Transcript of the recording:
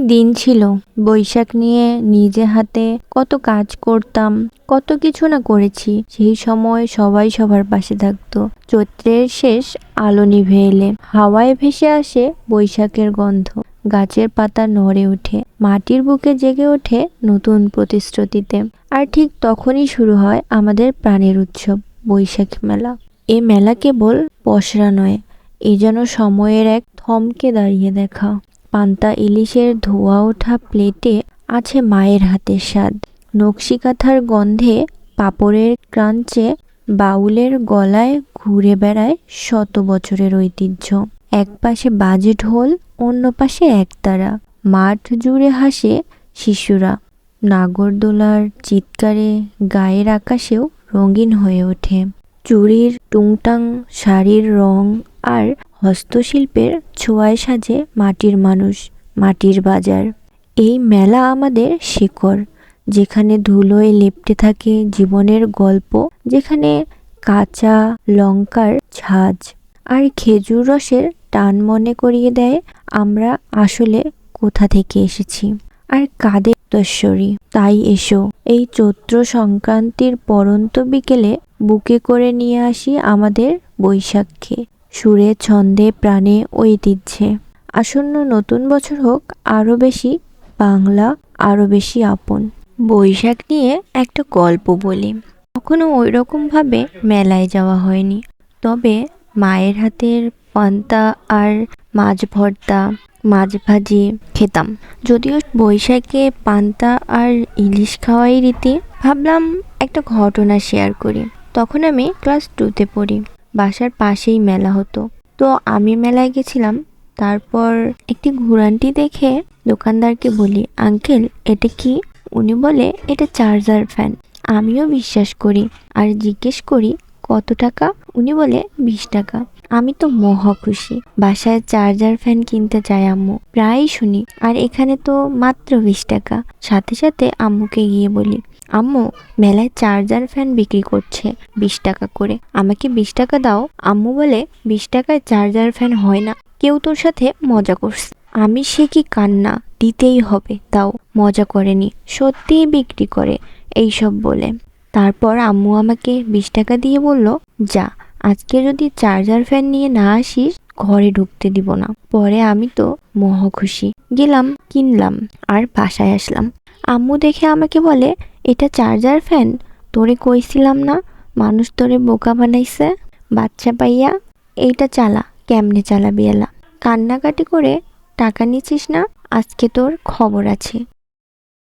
দিন ছিল। বৈশাখ নিয়ে নিজে হাতে কত কাজ করতাম, কত কিছু না করেছি। সেই সময় সবাই সবার পাশে থাকতো। চৈত্রের শেষ আলো নিভে এলে। হাওয়ায় ভেসে আসে বৈশাখের গন্ধ। গাছের পাতা নড়ে ওঠে। মাটির বুকে জেগে ওঠে নতুন প্রতিশ্রুতিতে। আর ঠিক তখনই শুরু হয় আমাদের প্রাণের উৎসব, বৈশাখ মেলা। এ মেলা কেবল পসরা নয়, এ যেন সময়ের এক থমকে দাঁড়িয়ে দেখা। পান্তা ইলিশের ধোয়া ওঠা প্লেটে আছে মায়ের হাতের স্বাদ। নকশি কাঁথার গন্ধে পাপড়ের ক্রাঞ্চে বাউলের গলায় ঘুরে বেড়ায় শত বছরের ঐতিহ্য। এক পাশে বাজে ঢোল, অন্য পাশে একতারা। মাঠ জুড়ে হাসে শিশুরা। নাগরদোলার চিৎকারে গায়ের আকাশেও রঙিন হয়ে ওঠে। চুড়ির টুংটাং শাড়ির রং আর হস্তশিল্পের ছোঁয়ায় সাজে মাটির মানুষ, মাটির বাজার। এই মেলা আমাদের শিকড়, যেখানে ধুলোয় লেপটে থাকে জীবনের গল্প, যেখানে কাঁচা লঙ্কার ছাজ আর খেজুর রসের টান মনে করিয়ে দেয় আমরা আসলে কোথা থেকে এসেছি আর কাদের দশ্বরী তাই এসো, এই চৈত্র সংক্রান্তির পরন্ত বিকেলে বুকে করে নিয়ে আসি আমাদের বৈশাখকে। সুরে, ছন্দে, প্রাণে ঐতিহ্যে আসন্ন নতুন বছর হোক, আরও বেশি বাংলা, আরও বেশি আপন। বৈশাখ নিয়ে একটা গল্প বলি। কখনো ওই রকমভাবে মেলায় যাওয়া হয়নি। তবে মায়ের হাতের পান্তা আর মাছ ভর্তা, মাছ ভাজি খেতাম। যদিও বৈশাখে পান্তা আর ইলিশ খাওয়াই রীতি, ভাবলাম একটা ঘটনা শেয়ার করি। তখন আমি ক্লাস টুতে পড়ি। বাসার পাশেই মেলা হতো। তো আমি মেলায় গেছিলাম, তারপর একটি ঘুরানটি দেখে দোকানদারকে বলি, আঙ্কেল, এটা কি? উনি বলে, এটা চার্জার ফ্যান। আমিও বিশ্বাস করি আর জিজ্ঞেস করি কত টাকা? উনি বলে, বিশ টাকা। আমি তো মহা খুশি। বাসায় চার্জার ফ্যান কিনতে চাই আম্মু। প্রায়ই শুনি। আর এখানে তো মাত্র বিশ টাকা। সাথে সাথে আম্মুকে গিয়ে বলি, আম্মু, মেলায় চার্জার ফ্যান বিক্রি করছে বিশ টাকা করে। আমাকে বিশ টাকা দাও। আম্মু বলে, বিশ টাকায় চার্জার ফ্যান হয় না। কেউ তোর সাথে মজা করছে। আমি সে কি কান্না? দিতেই হবে। তাও মজা করেনি সত্যিই বিক্রি করে। এইসব বলে। তারপর আম্মু আমাকে বিশ টাকা দিয়ে বলল, যা, আজকে যদি চার্জার ফ্যান নিয়ে না আসিস, ঘরে ঢুকতে দিব না। পরে আমি তো মহ খুশি। গেলাম, কিনলাম, আর বাসায় আসলাম। আম্মু দেখে আমাকে বলে, এটা চার্জার ফ্যান? তোরে কইছিলাম না, মানুষ তোরে বোকা বানাইছে? বাচ্চা পাইয়া, এইটা চালা, কেমনে চালাবি এলা? কান্নাকাটি করে টাকা নিচ্ছিস না, আজকে তোর খবর আছে।